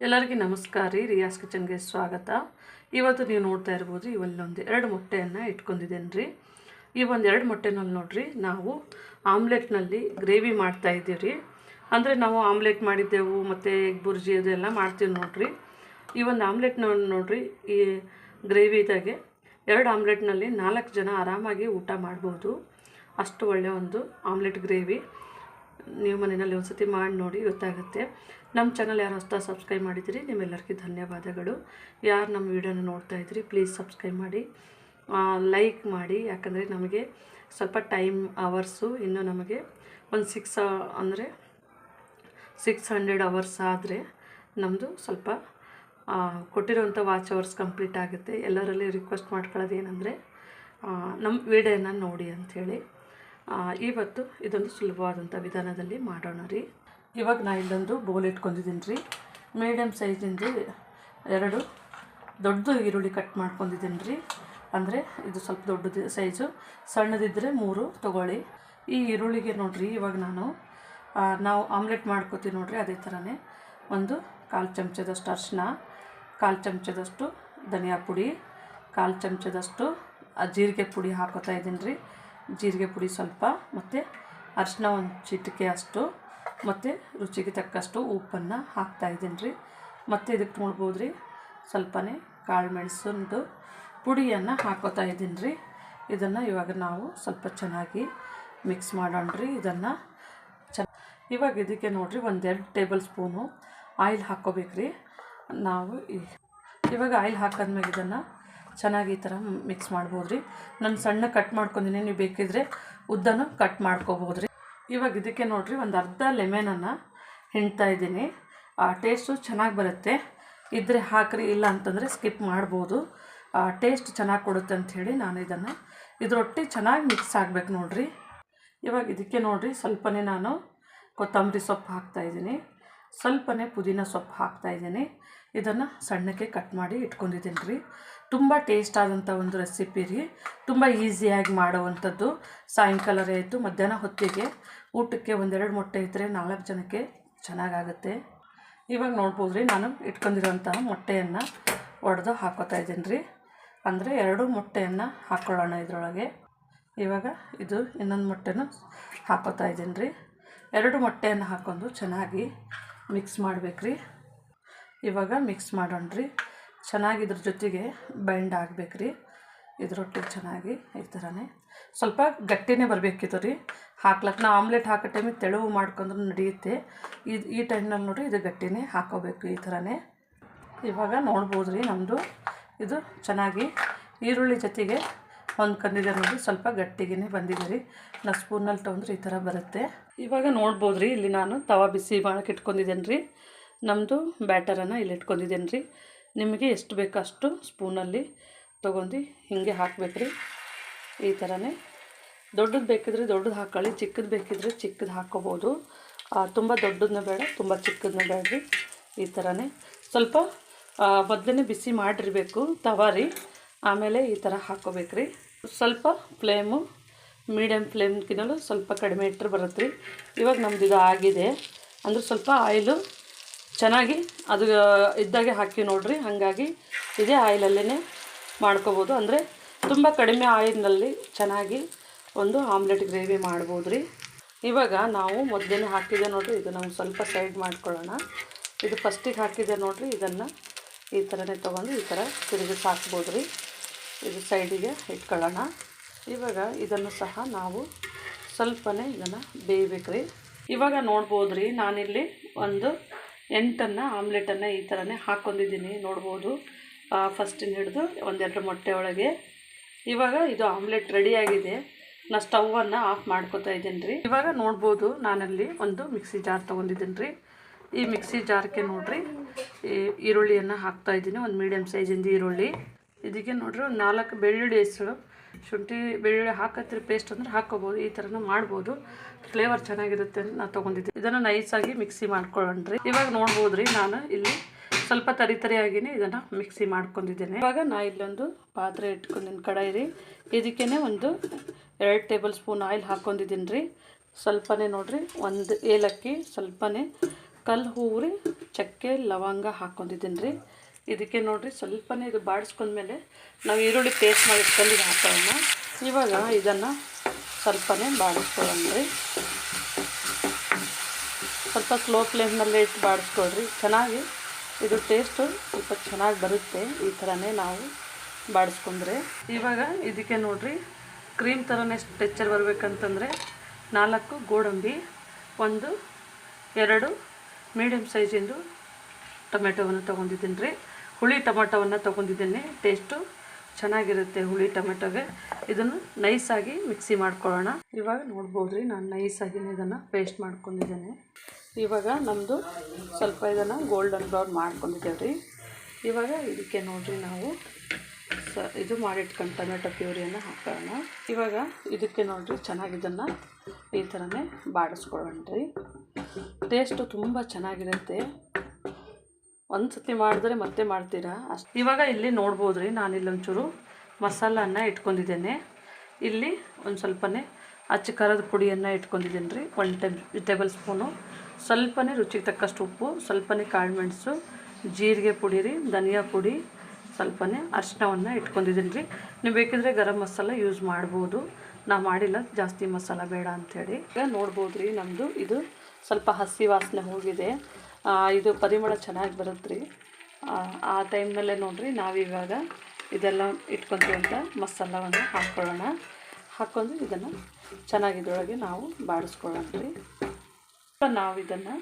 ಎಲ್ಲರಿಗೂ ನಮಸ್ಕಾರ ರೀ. ರಿಯಾಸ್ ಕಿಚನ್ಗೆ ಸ್ವಾಗತ. ಇವತ್ತು ನೀವು ನೋಡ್ತಾ ಇರ್ಬೋದು ಇವಲ್ಲೊಂದು ಎರಡು ಮೊಟ್ಟೆಯನ್ನು ಇಟ್ಕೊಂಡಿದ್ದೇನೆ ರೀ. ಈ ಒಂದು ಎರಡು ಮೊಟ್ಟೆನಲ್ಲಿ ನೋಡಿರಿ, ನಾವು ಆಮ್ಲೆಟ್ನಲ್ಲಿ ಗ್ರೇವಿ ಮಾಡ್ತಾ ಇದ್ದೀವಿ ರೀ ಅಂದರೆ ನಾವು ಆಮ್ಲೆಟ್ ಮಾಡಿದ್ದೆವು, ಮತ್ತು ಎಗ್ ಬುರ್ಜಿ ಅದೆಲ್ಲ ಮಾಡ್ತೀವಿ ನೋಡಿರಿ. ಈ ಒಂದು ಆಮ್ಲೆಟ್ನ ನೋಡಿರಿ, ಈ ಗ್ರೇವಿದಾಗೆ ಎರಡು ಆಮ್ಲೆಟ್ನಲ್ಲಿ ನಾಲ್ಕು ಜನ ಆರಾಮಾಗಿ ಊಟ ಮಾಡ್ಬೋದು. ಅಷ್ಟು ಒಳ್ಳೆಯ ಒಂದು ಆಮ್ಲೆಟ್ ಗ್ರೇವಿ. ನೀವು ಮನೆಯಲ್ಲಿ ಒಂದು ಸತಿ ಮಾಡಿ ನೋಡಿ ಗೊತ್ತಾಗುತ್ತೆ. ನಮ್ಮ ಚಾನಲ್ ಯಾರು ಹೊಸ್ತಾ ಸಬ್ಸ್ಕ್ರೈಬ್ ಮಾಡಿದ್ದೀರಿ, ನಿಮ್ಮೆಲ್ಲರಿಗೂ ಧನ್ಯವಾದಗಳು. ಯಾರು ನಮ್ಮ ವೀಡಿಯೋನ ನೋಡ್ತಾ ಇದ್ದೀರಿ, ಪ್ಲೀಸ್ ಸಬ್ಸ್ಕ್ರೈಬ್ ಮಾಡಿ. ಲೈಕ್ ಮಾಡಿ. ಯಾಕಂದರೆ ನಮಗೆ ಸ್ವಲ್ಪ ಟೈಮ್, ಅವರ್ಸು ಇನ್ನು ನಮಗೆ ಒಂದು ಸಿಕ್ಸ್, ಅಂದರೆ ಸಿಕ್ಸ್ ಹಂಡ್ರೆಡ್ ಅವರ್ಸ್ ಆದರೆ ನಮ್ಮದು ಸ್ವಲ್ಪ ಕೊಟ್ಟಿರೋಂಥ ವಾಚ್ ಅವರ್ಸ್ ಕಂಪ್ಲೀಟ್ ಆಗುತ್ತೆ. ಎಲ್ಲರಲ್ಲಿ ರಿಕ್ವೆಸ್ಟ್ ಮಾಡ್ಕೊಳ್ಳೋದು ಏನಂದರೆ ನಮ್ಮ ವಿಡಿಯೋನ ನೋಡಿ ಅಂಥೇಳಿ. ಇವತ್ತು ಇದೊಂದು ಸುಲಭವಾದಂಥ ವಿಧಾನದಲ್ಲಿ ಮಾಡೋಣ ರೀ. ಇವಾಗ ನಾ ಇಲ್ಲೊಂದು ಬೌಲ್ ಇಟ್ಕೊಂಡಿದ್ದೀನಿ ರೀ. ಮೀಡಿಯಮ್ ಸೈಜಿಂದು ಎರಡು ದೊಡ್ಡ ಈರುಳ್ಳಿ ಕಟ್ ಮಾಡ್ಕೊಂಡಿದ್ದೀನಿ ರೀ. ಅಂದರೆ ಇದು ಸ್ವಲ್ಪ ದೊಡ್ಡದು ಸೈಜು ಸಣ್ಣದಿದ್ದರೆ ಮೂರು ತೊಗೊಳ್ಳಿ. ಈ ಈರುಳ್ಳಿಗೆ ನೋಡಿರಿ, ಇವಾಗ ನಾನು ನಾವು ಆಮ್ಲೆಟ್ ಮಾಡ್ಕೋತೀವಿ ನೋಡ್ರಿ ಅದೇ ಥರನೇ ಒಂದು ಕಾಲು ಚಮಚದಷ್ಟು ಅರಿಶಿನ ಕಾಲು ಚಮಚದಷ್ಟು ಧನಿಯಾ ಪುಡಿ, ಕಾಲು ಚಮಚದಷ್ಟು ಜೀರಿಗೆ ಪುಡಿ ಹಾಕೋತಾ ಇದ್ದೀನಿ ರೀ. ಜೀರಿಗೆ ಪುಡಿ ಸ್ವಲ್ಪ, ಮತ್ತು ಅರಿಶಿನ ಒಂದು ಚಿಟಿಕೆ ಅಷ್ಟು, ಮತ್ತು ರುಚಿಗೆ ತಕ್ಕಷ್ಟು ಉಪ್ಪನ್ನು ಹಾಕ್ತಾ ಇದ್ದೀನಿ ರೀ ಮತ್ತು ಇದಕ್ಕೆ ನೋಡ್ಬೋದು ರೀ ಸ್ವಲ್ಪನೇ ಕಾಳು ಮೆಣಸಂದು ಪುಡಿಯನ್ನು ಹಾಕೋತಾ ಇದ್ದೀನಿ ರೀ ಇದನ್ನು ಇವಾಗ ನಾವು ಸ್ವಲ್ಪ ಚೆನ್ನಾಗಿ ಮಿಕ್ಸ್ ಮಾಡೋಣ ರೀ ಇದನ್ನು. ಚ ಇವಾಗ ಇದಕ್ಕೆ ನೋಡಿರಿ ಒಂದೆರಡು ಟೇಬಲ್ ಸ್ಪೂನು ಆಯಿಲ್ ಹಾಕ್ಕೋಬೇಕ್ರಿ. ನಾವು ಈ- ಇವಾಗ ಆಯಿಲ್ ಹಾಕಿದ್ಮೇಲೆ ಇದನ್ನು ಚೆನ್ನಾಗಿ ಈ ಥರ ಮಿಕ್ಸ್ ಮಾಡ್ಬೋದು ರೀ ನಾನು ಸಣ್ಣ ಕಟ್ ಮಾಡ್ಕೊಂಡಿನಿ, ನೀವು ಬೇಕಿದ್ರೆ ಉದ್ದನೂ ಕಟ್ ಮಾಡ್ಕೋಬೋದು ರೀ ಇವಾಗ ಇದಕ್ಕೆ ನೋಡಿರಿ, ಒಂದು ಅರ್ಧ ಲೆಮೆನನ್ನು ಹಿಂಡ್ತಾ ಇದ್ದೀನಿ. ಆ ಟೇಸ್ಟು ಚೆನ್ನಾಗಿ ಬರುತ್ತೆ. ಇದ್ದರೆ ಹಾಕ್ರಿ, ಇಲ್ಲ ಅಂತಂದರೆ ಸ್ಕಿಪ್ ಮಾಡ್ಬೋದು. ಟೇಸ್ಟ್ ಚೆನ್ನಾಗಿ ಕೊಡುತ್ತೆ ಅಂಥೇಳಿ ನಾನು ಇದನ್ನು ಇದರೊಟ್ಟಿ ಚೆನ್ನಾಗಿ ಮಿಕ್ಸ್ ಆಗ್ಬೇಕು ನೋಡಿರಿ. ಇವಾಗ ಇದಕ್ಕೆ ನೋಡಿರಿ, ಸ್ವಲ್ಪನೇ ನಾನು ಕೊತ್ತಂಬರಿ ಸೊಪ್ಪು ಹಾಕ್ತಾಯಿದ್ದೀನಿ ಸ್ವಲ್ಪನೇ ಪುದೀನ ಸೊಪ್ಪು ಹಾಕ್ತಾ ಇದ್ದೀನಿ. ಇದನ್ನು ಸಣ್ಣಕ್ಕೆ ಕಟ್ ಮಾಡಿ ಇಟ್ಕೊಂಡಿದ್ದೀನಿ ರೀ. ತುಂಬ ಟೇಸ್ಟ್ ಆದಂಥ ಒಂದು ರೆಸಿಪಿ ರೀ. ತುಂಬ ಈಸಿಯಾಗಿ ಮಾಡುವಂಥದ್ದು. ಸಾಯಂಕಾಲರೇ ಆಯಿತು, ಮಧ್ಯಾಹ್ನ ಹೊತ್ತಿಗೆ ಊಟಕ್ಕೆ ಒಂದೆರಡು ಮೊಟ್ಟೆ ಇದ್ದರೆ ನಾಲ್ಕು ಜನಕ್ಕೆ ಚೆನ್ನಾಗಾಗುತ್ತೆ. ಇವಾಗ ನೋಡ್ಬೋದು ರೀ, ನಾನು ಇಟ್ಕೊಂಡಿರೋಂತಹ ಮೊಟ್ಟೆಯನ್ನು ಒಡೆದು ಹಾಕೋತಾ ಇದ್ದೀನಿ ರೀ. ಅಂದರೆ ಎರಡು ಮೊಟ್ಟೆಯನ್ನು ಹಾಕ್ಕೊಳ್ಳೋಣ ಇದರೊಳಗೆ. ಇವಾಗ ಇದು ಇನ್ನೊಂದು ಮೊಟ್ಟೆನೂ ಹಾಕೋತಾ ಇದ್ದೀನಿ ರೀ. ಎರಡು ಮೊಟ್ಟೆಯನ್ನು ಹಾಕ್ಕೊಂಡು ಚೆನ್ನಾಗಿ ಮಿಕ್ಸ್ ಮಾಡ್ಬೇಕ್ರಿ. ಇವಾಗ ಮಿಕ್ಸ್ ಮಾಡೋಣ ರೀ ಚೆನ್ನಾಗಿ ಇದ್ರ ಜೊತೆಗೆ ಬೈಂಡ್ ಆಗಬೇಕ್ರಿ. ಇದ್ರೊಟ್ಟಿಗೆ ಚೆನ್ನಾಗಿ ಈ ಥರನೇ ಸ್ವಲ್ಪ ಗಟ್ಟಿನೇ ಬರಬೇಕಿತ್ತು ರೀ. ಹಾಕ್ಲಕ್ಕೆ ನಾವು ಆಮ್ಲೆಟ್ ಹಾಕೋ ಟೈಮಿಗೆ ತೆಳುವು ಮಾಡ್ಕೊಂಡ್ರು ನಡೆಯುತ್ತೆ. ಇದು ಈ ಟೈಮ್ನಲ್ಲಿ ನೋಡಿ ಇದು ಗಟ್ಟಿನೇ ಹಾಕೋಬೇಕು ಈ ಥರನೇ ಇವಾಗ ನೋಡ್ಬೋದು ರೀ ನಮ್ಮದು ಇದು ಚೆನ್ನಾಗಿ ಈರುಳ್ಳಿ ಜೊತೆಗೆ ಹೊಂದ್ಕೊಂಡಿದೆ ನೋಡಿ, ಸ್ವಲ್ಪ ಗಟ್ಟಿಗೆ ಬಂದಿದೆ ರೀ. ನಾವು ಸ್ಪೂನಲ್ಲಿ ತೊಗೊಂಡ್ರೆ ಈ ಥರ ಬರುತ್ತೆ. ಇವಾಗ ನೋಡ್ಬೋದು ರೀ ಇಲ್ಲಿ ನಾನು ತವಾ ಬಿಸಿ ಮಾಡಕ್ಕೆ ಇಟ್ಕೊಂಡಿದ್ದೇನೆ ರೀ. ನಮ್ಮದು ಬ್ಯಾಟರನ್ನು ಇಲ್ಲಿ ಇಟ್ಕೊಂಡಿದ್ದೇನೆ ರೀ. ನಿಮಗೆ ಎಷ್ಟು ಬೇಕೋ ಅಷ್ಟು ಸ್ಪೂನಲ್ಲಿ ತೊಗೊಂಡು ಹೀಗೆ ಹಾಕ್ಬೇಕು ರೀ. ಈ ಥರನೇ. ದೊಡ್ಡದು ಬೇಕಿದ್ರೆ ದೊಡ್ಡದು ಹಾಕೊಳ್ಳಿ, ಚಿಕ್ಕದು ಬೇಕಿದ್ರೆ ಚಿಕ್ಕದು ಹಾಕೋಬೋದು. ತುಂಬ ದೊಡ್ಡದನ್ನ ಬೇಡ, ತುಂಬ ಚಿಕ್ಕದನ್ನ ಬೇಡ ರೀ. ಈ ಥರನೇ. ಸ್ವಲ್ಪ ಮೊದಲೇ ಬಿಸಿ ಮಾಡಿರಬೇಕು ತವಾರಿ ಆಮೇಲೆ ಈ ಥರ ಹಾಕ್ಕೋಬೇಕ್ರಿ ಸ್ವಲ್ಪ ಫ್ಲೇಮು ಮೀಡಿಯಮ್ ಫ್ಲೇಮ್ಗಿನಲ್ಲೂ ಸ್ವಲ್ಪ ಕಡಿಮೆ ಇಟ್ಟರೆ ಬರುತ್ತೆ ರೀ ಇವಾಗ ನಮ್ದು ಇದು ಆಗಿದೆ. ಅಂದ್ರೆ ಸ್ವಲ್ಪ ಆಯಿಲು ಚೆನ್ನಾಗಿ ಅದು ಇದ್ದಾಗೆ ಹಾಕಿ ನೋಡ್ರಿ. ಹಾಗಾಗಿ ಇದೇ ಆಯಿಲಲ್ಲೇ ಮಾಡ್ಕೋಬೋದು. ಅಂದರೆ ತುಂಬ ಕಡಿಮೆ ಆಯಿಲ್ನಲ್ಲಿ ಚೆನ್ನಾಗಿ ಒಂದು ಆಮ್ಲೆಟ್ ಗ್ರೇವಿ ಮಾಡ್ಬೋದು ರೀ ಇವಾಗ ನಾವು ಮೊದಲೇ ಹಾಕಿದೆ ನೋಡ್ರಿ. ಇದು ನಾವು ಸ್ವಲ್ಪ ಸೈಡ್ ಮಾಡ್ಕೊಳ್ಳೋಣ. ಇದು ಫಸ್ಟಿಗೆ ಹಾಕಿದೆ ನೋಡ್ರಿ. ಇದನ್ನು ಈ ಥರನೇ ತೊಗೊಂಡು ಈ ಥರ ತಿರುಗಿಸಿ ಹಾಕ್ಬೋದು ರೀ ಇದು ಸೈಡಿಗೆ ಇಟ್ಕೊಳ್ಳೋಣ. ಇವಾಗ ಇದನ್ನು ಸಹ ನಾವು ಸ್ವಲ್ಪನೇ ಇದನ್ನು ಬೇಯಬೇಕು ರೀ ಇವಾಗ ನೋಡ್ಬೋದು ರೀ ನಾನಿಲ್ಲಿ ಒಂದು ಎಂಟನ್ನು ಆಮ್ಲೆಟನ್ನು ಈ ಥರನೇ ಹಾಕ್ಕೊಂಡಿದ್ದೀನಿ. ನೋಡ್ಬೋದು. ಫಸ್ಟಿನ ಹಿಡಿದು ಒಂದೆರಡು ಮೊಟ್ಟೆ ಒಳಗೆ. ಇವಾಗ ಇದು ಆಮ್ಲೆಟ್ ರೆಡಿಯಾಗಿದೆ ನಾ ಸ್ಟವನ್ನು ಆಫ್ ಮಾಡ್ಕೋತಾ ಇದ್ದೀನಿ ರೀ ಇವಾಗ ನೋಡ್ಬೋದು, ನಾನಲ್ಲಿ ಒಂದು ಮಿಕ್ಸಿ ಜಾರ್ ತೊಗೊಂಡಿದ್ದೀನಿ ರೀ ಈ ಮಿಕ್ಸಿ ಜಾರ್ಗೆ ನೋಡಿರಿ, ಈ ಈರುಳ್ಳಿಯನ್ನು ಹಾಕ್ತಾ ಇದ್ದೀನಿ. ಒಂದು ಮೀಡಿಯಮ್ ಸೈಜಿಂದು ಈರುಳ್ಳಿ. ಇದಕ್ಕೆ ನೋಡ್ರಿ ನಾಲ್ಕು ಬೆಳ್ಳುಳ್ಳಿ ಹೆಸರು. ಶುಂಠಿ, ಬೆಳ್ಳುಳ್ಳಿ ಹಾಕತ್ತಿರ ಪೇಸ್ಟ್ ಅಂದ್ರೆ ಹಾಕೋಬೋದು. ಈ ಥರನೂ ಮಾಡ್ಬೋದು. ಫ್ಲೇವರ್ ಚೆನ್ನಾಗಿರುತ್ತೆ ಅಂತ ನಾನು ತೊಗೊಂಡಿದ್ದೆ ಇದನ್ನು ನೈಸಾಗಿ ಮಿಕ್ಸಿ ಮಾಡ್ಕೊಳ್ಳೋಣ್ರಿ. ಇವಾಗ ನೋಡ್ಬೋದು ರೀ ನಾನು ಇಲ್ಲಿ ಸ್ವಲ್ಪ ತರಿ ತರಿಯಾಗಿನೇ ಇದನ್ನು ಮಿಕ್ಸಿ ಮಾಡ್ಕೊಂಡಿದ್ದೇನೆ. ಇವಾಗ ನಾ ಇಲ್ಲೊಂದು ಪಾತ್ರೆ ಇಟ್ಕೊಂಡಿನ ಕಡಾಯಿ ರೀ ಇದಕ್ಕೇ ಒಂದು ಎರಡು ಟೇಬಲ್ ಸ್ಪೂನ್ ಆಯಿಲ್ ಹಾಕ್ಕೊಂಡಿದ್ದೀನಿ ರೀ ಸ್ವಲ್ಪನೇ ನೋಡ್ರಿ, ಒಂದು ಏಲಕ್ಕಿ, ಸ್ವಲ್ಪನೇ ಕಲ್ಲು ಹೂವು ಚಕ್ಕೆ, ಲವಂಗ ಹಾಕ್ಕೊಂಡಿದ್ದೀನಿ ರೀ ಇದಕ್ಕೆ ನೋಡಿರಿ ಸ್ವಲ್ಪನೇ ಇದು ಬಾಡಿಸ್ಕೊಂಡ್ಮೇಲೆ ನಾವು ಈರುಳ್ಳಿ ಪೇಸ್ಟ್ ಮಾಡಿ ಹಾಕೋಣ ಇವಾಗ ಇದನ್ನು ಸ್ವಲ್ಪನೇ ಬಾಡಿಸ್ಕೊಳ್ಳೋಣ್ರಿ ಸ್ವಲ್ಪ ಸ್ಲೋ ಫ್ಲೇಮ್ನಲ್ಲೇ ಇಟ್ಟು ಬಾಡಿಸ್ಕೊಳ್ರಿ. ಚೆನ್ನಾಗಿ ಇದು ಟೇಸ್ಟು ಸ್ವಲ್ಪ ಚೆನ್ನಾಗಿ ಬರುತ್ತೆ. ಈ ಥರನೇ ನಾವು ಬಾಡಿಸ್ಕೊಂಡ್ರೆ. ಇವಾಗ ಇದಕ್ಕೆ ನೋಡಿರಿ ಕ್ರೀಮ್ ಥರನೇ ಟೆಚ್ಚರ್ ಬರಬೇಕಂತಂದರೆ ನಾಲ್ಕು ಗೋಡಂಬಿ, ಒಂದು, ಎರಡು ಮೀಡಿಯಮ್ ಸೈಜಿಂದು ಟೊಮೆಟೊವನ್ನು ತೊಗೊಂಡಿದ್ದೀನಿ ರೀ ಹುಳಿ ಟೊಮೆಟೊವನ್ನು ತೊಗೊಂಡಿದ್ದೀನಿ. ಟೇಸ್ಟು ಚೆನ್ನಾಗಿರುತ್ತೆ ಹುಳಿ ಟೊಮೆಟೊಗೆ. ಇದನ್ನು ನೈಸಾಗಿ ಮಿಕ್ಸಿ ಮಾಡ್ಕೊಳ್ಳೋಣ. ಇವಾಗ ನೋಡ್ಬೋದು ರೀ ನಾನು ನೈಸಾಗಿ ಇದನ್ನು ಪೇಸ್ಟ್ ಮಾಡ್ಕೊಂಡಿದ್ದೇನೆ. ಇವಾಗ ನಮ್ಮದು ಸ್ವಲ್ಪ ಇದನ್ನು ಗೋಲ್ಡನ್ ಬ್ರೌನ್ ಮಾಡ್ಕೊಂಡಿದ್ದೇವೆ ರೀ ಇವಾಗ ಇದಕ್ಕೆ ನೋಡಿರಿ ನಾವು, ಸ ಇದು ಮಾಡಿಟ್ಕೊಂಡು ಟೊಮೆಟೊ ಪ್ಯೂರಿಯನ್ನು ಹಾಕೋಣ. ಇವಾಗ ಇದಕ್ಕೆ ನೋಡಿರಿ ಚೆನ್ನಾಗಿ ಇದನ್ನು ಈ ಥರನೇ ಬಾಡಿಸ್ಕೊಳ್ಳೋಣ ರೀ. ಟೇಸ್ಟು ತುಂಬ ಚೆನ್ನಾಗಿರುತ್ತೆ. ಒಂದು ಸತಿ ಮಾಡಿದ್ರೆ ಮತ್ತೆ ಮಾಡ್ತೀರಾ? ಅಷ್ಟು ಇವಾಗ ಇಲ್ಲಿ ನೋಡ್ಬೋದು ರೀ ನಾನು ಇಲ್ಲೊಂಚೂರು ಮಸಾಲನ್ನ ಇಟ್ಕೊಂಡಿದ್ದೇನೆ. ಇಲ್ಲಿ ಒಂದು ಸ್ವಲ್ಪನೇ ಅಚ್ಚ ಖಾರದ ಪುಡಿಯನ್ನು ಇಟ್ಕೊಂಡಿದ್ದೀನಿ ರೀ ಒನ್ ಟೇಬ್ ಟೇಬಲ್ ಸ್ಪೂನು. ಸ್ವಲ್ಪನೇ ರುಚಿಗೆ ತಕ್ಕಷ್ಟು ಉಪ್ಪು, ಸ್ವಲ್ಪನೇ ಕಾಳು ಮೆಣಸು, ಜೀರಿಗೆ ಪುಡಿ ರೀ, ಧನಿಯಾ ಪುಡಿ, ಸ್ವಲ್ಪನೇ ಅರಿಶಿನವನ್ನು ಇಟ್ಕೊಂಡಿದ್ದೀನಿ ರೀ ನೀವು ಬೇಕಿದ್ರೆ ಗರಂ ಮಸಾಲ ಯೂಸ್ ಮಾಡ್ಬೋದು. ನಾ ಮಾಡಿಲ್ಲ, ಜಾಸ್ತಿ ಮಸಾಲ ಬೇಡ ಅಂಥೇಳಿ ಈಗ ನೋಡ್ಬೋದು ರೀ ನಮ್ಮದು ಇದು ಸ್ವಲ್ಪ ಹಸಿ ವಾಸನೆ ಹೋಗಿದೆ. ಇದು ಪರಿಮಳ ಚೆನ್ನಾಗಿ ಬರುತ್ತೆ ರೀ ಆ ಟೈಮ್ನಲ್ಲೇ ನೋಡಿರಿ, ನಾವಿವಾಗ ಇದೆಲ್ಲ ಇಟ್ಕೊತೀವಂತ ಮಸಾಲವನ್ನು ಹಾಕ್ಕೊಳ್ಳೋಣ. ಹಾಕ್ಕೊಂಡು ಇದನ್ನು ಚೆನ್ನಾಗಿ ಇದರೊಳಗೆ ನಾವು ಬಾಡಿಸ್ಕೊಳ್ಳೋಣ. ರೀ ನಾವು ಇದನ್ನು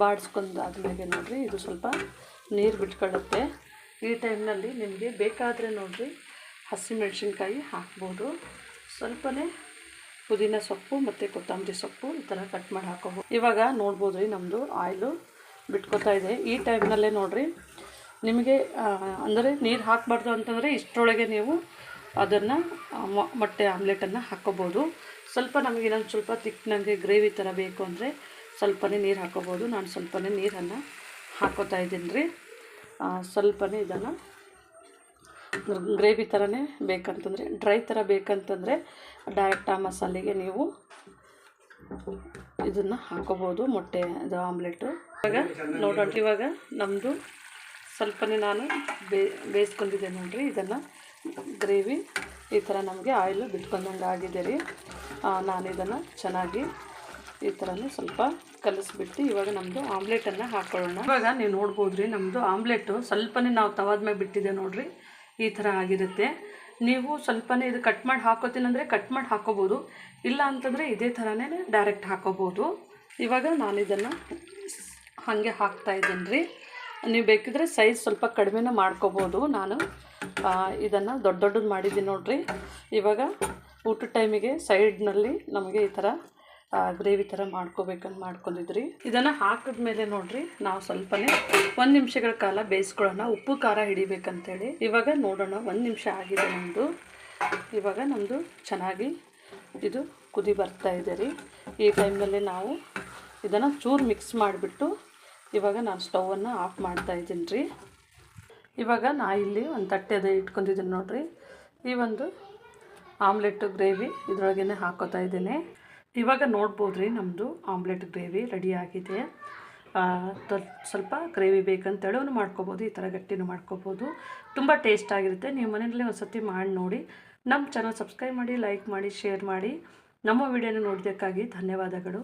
ಬಾಡಿಸ್ಕೊಂಡಾದ್ಮೇಲೆ ನೋಡಿರಿ, ಇದು ಸ್ವಲ್ಪ ನೀರು ಬಿಟ್ಕೊಳ್ಳುತ್ತೆ. ಈ ಟೈಮ್ನಲ್ಲಿ ನಿಮಗೆ ಬೇಕಾದರೆ ನೋಡಿರಿ, ಹಸಿಮೆಣ್ಸಿನ್ಕಾಯಿ ಹಾಕ್ಬೋದು. ಸ್ವಲ್ಪನೇ ಪುದೀನ ಸೊಪ್ಪು ಮತ್ತು ಕೊತ್ತಂಬರಿ ಸೊಪ್ಪು ಈ ಥರ ಕಟ್ ಮಾಡಿ ಹಾಕೋಬೋದು ಇವಾಗ ನೋಡ್ಬೋದು ರೀ ನಮ್ಮದು ಆಯಿಲು. ಬಿಟ್ಕೊತಾ ಇದೆ. ಈ ಟೈಮ್ನಲ್ಲೇ ನೋಡಿರಿ, ನಿಮಗೆ ಅಂದರೆ ನೀರು ಹಾಕಬಾರ್ದು ಅಂತಂದರೆ ಇಷ್ಟರೊಳಗೆ ನೀವು ಅದನ್ನು ಮೊಟ್ಟೆ ಆಮ್ಲೆಟನ್ನು ಹಾಕ್ಕೋಬೋದು ಸ್ವಲ್ಪ ನಮಗೆ ಇನ್ನೊಂದು ಸ್ವಲ್ಪ ತಿಕ್ ನನಗೆ ಗ್ರೇವಿ ಥರ ಬೇಕು ಅಂದರೆ ಸ್ವಲ್ಪನೇ ನೀರು ಹಾಕ್ಕೋಬೋದು ನಾನು ಸ್ವಲ್ಪನೇ ನೀರನ್ನು ಹಾಕೋತಾ ಇದ್ದೀನಿ ರೀ ಸ್ವಲ್ಪನೇ ಇದನ್ನು ಗ್ರೇವಿ ಥರನೇ ಬೇಕಂತಂದರೆ ಡ್ರೈ ಥರ ಬೇಕಂತಂದರೆ ಡೈರೆಕ್ಟ್ ಆ ಮಸಾಲೆಗೆ ನೀವು ಇದನ್ನು ಹಾಕೋಬೋದು. ಮೊಟ್ಟೆ ಇದು ಆಮ್ಲೆಟು. ಇವಾಗ ನೋಡೋಣ ಇವಾಗ ನಮ್ಮದು ಸ್ವಲ್ಪನೇ ನಾನು ಬೇಯಿಸ್ಕೊಂಡಿದ್ದೆ ನೋಡಿರಿ, ಇದನ್ನು ಗ್ರೇವಿ ಈ ಥರ ನಮಗೆ ಆಯಿಲು ಬಿಟ್ಕೊಂಡಂಗೆ ಆಗಿದೆ ರೀ. ನಾನು ಇದನ್ನು ಚೆನ್ನಾಗಿ ಈ ಥರನೇ ಸ್ವಲ್ಪ ಕಲಿಸ್ಬಿಟ್ಟು ಇವಾಗ ನಮ್ಮದು ಆಮ್ಲೆಟನ್ನು ಹಾಕ್ಕೊಳ್ಳೋಣ ಇವಾಗ ನೀವು ನೋಡ್ಬೋದು ರೀ ನಮ್ಮದು ಆಮ್ಲೆಟು ಸ್ವಲ್ಪನೇ ನಾವು ತವಾದ ಮೇಲೆ ಬಿಟ್ಟಿದೆ ನೋಡಿರಿ, ಈ ಥರ ಆಗಿರುತ್ತೆ. ನೀವು ಸ್ವಲ್ಪನೇ ಇದು ಕಟ್ ಮಾಡಿ ಹಾಕೋತೀನಿ ಅಂದರೆ ಕಟ್ ಮಾಡಿ ಹಾಕೋಬೋದು, ಇಲ್ಲ ಅಂತಂದರೆ ಇದೇ ಥರನೇ ಡೈರೆಕ್ಟ್ ಹಾಕೋಬೋದು. ಇವಾಗ ನಾನು ಇದನ್ನು ಹಾಗೆ ಹಾಕ್ತಾ ಇದ್ದೀನಿ. ರೀ ನೀವು ಬೇಕಿದ್ರೆ ಸೈಜ್ ಸ್ವಲ್ಪ ಕಡಿಮೆನೂ ಮಾಡ್ಕೋಬೋದು. ನಾನು ಇದನ್ನು ದೊಡ್ಡ ದೊಡ್ಡದು ಮಾಡಿದ್ದೀನಿ ನೋಡಿರಿ. ಇವಾಗ ಊಟದ ಟೈಮಿಗೆ ಸೈಡ್ನಲ್ಲಿ ನಮಗೆ ಈ ಥರ ಗ್ರೇವಿ ಥರ ಮಾಡ್ಕೋಬೇಕಂತ ಮಾಡ್ಕೊಂಡಿದ್ರಿ. ಇದನ್ನು ಹಾಕಿದ ಮೇಲೆ ನೋಡಿರಿ, ನಾವು ಸ್ವಲ್ಪನೇ ಒಂದು ನಿಮಿಷಗಳ ಕಾಲ ಬೇಯಿಸ್ಕೊಳ್ಳೋಣ. ಉಪ್ಪು, ಖಾರ ಹಿಡಿಬೇಕಂತೇಳಿ. ಇವಾಗ ನೋಡೋಣ, ಒಂದು ನಿಮಿಷ ಆಗಿದೆ ನಮ್ಮದು ಇವಾಗ ನಮ್ಮದು ಚೆನ್ನಾಗಿ ಇದು ಕುದಿ ಬರ್ತಾ ಇದೆ ರೀ. ಈ ಟೈಮ್ನಲ್ಲಿ ನಾವು ಇದನ್ನು ಚೂರು ಮಿಕ್ಸ್ ಮಾಡಿಬಿಟ್ಟು ಇವಾಗ ನಾನು ಸ್ಟೌವನ್ನು ಆಫ್ ಮಾಡ್ತಾ ಇದ್ದೀನಿ ರೀ. ಇವಾಗ ನಾ ಇಲ್ಲಿ ಒಂದು ತಟ್ಟೆ ಅದೇ ಇಟ್ಕೊಂಡಿದ್ದೀನಿ ನೋಡಿರಿ. ಈ ಒಂದು ಆಮ್ಲೆಟ್ ಗ್ರೇವಿ ಇದ್ರೊಳಗೇ ಹಾಕೋತಾ ಇದ್ದೇನೆ. ಇವಾಗ ನೋಡ್ಬೋದು ರೀ ನಮ್ಮದು ಆಮ್ಲೆಟ್ ಗ್ರೇವಿ ರೆಡಿ ಆಗಿದೆ. ಸ್ವಲ್ಪ ಗ್ರೇವಿ ಬೇಕಂತೇಳಿ ಮಾಡ್ಕೋಬೋದು, ಈ ಥರ ಗಟ್ಟಿನೂ ಮಾಡ್ಕೋಬೋದು. ತುಂಬ ಟೇಸ್ಟ್ ಆಗಿರುತ್ತೆ. ನೀವು ಮನೆಯಲ್ಲಿ ಒಂದು ಸತಿ ಮಾಡಿ ನೋಡಿ. ನಮ್ಮ ಚಾನಲ್ ಸಬ್ಸ್ಕ್ರೈಬ್ ಮಾಡಿ ಲೈಕ್ ಮಾಡಿ ಶೇರ್ ಮಾಡಿ. ನಮ್ಮ ವಿಡಿಯೋನ ನೋಡಿದ್ದಕ್ಕಾಗಿ ಧನ್ಯವಾದಗಳು.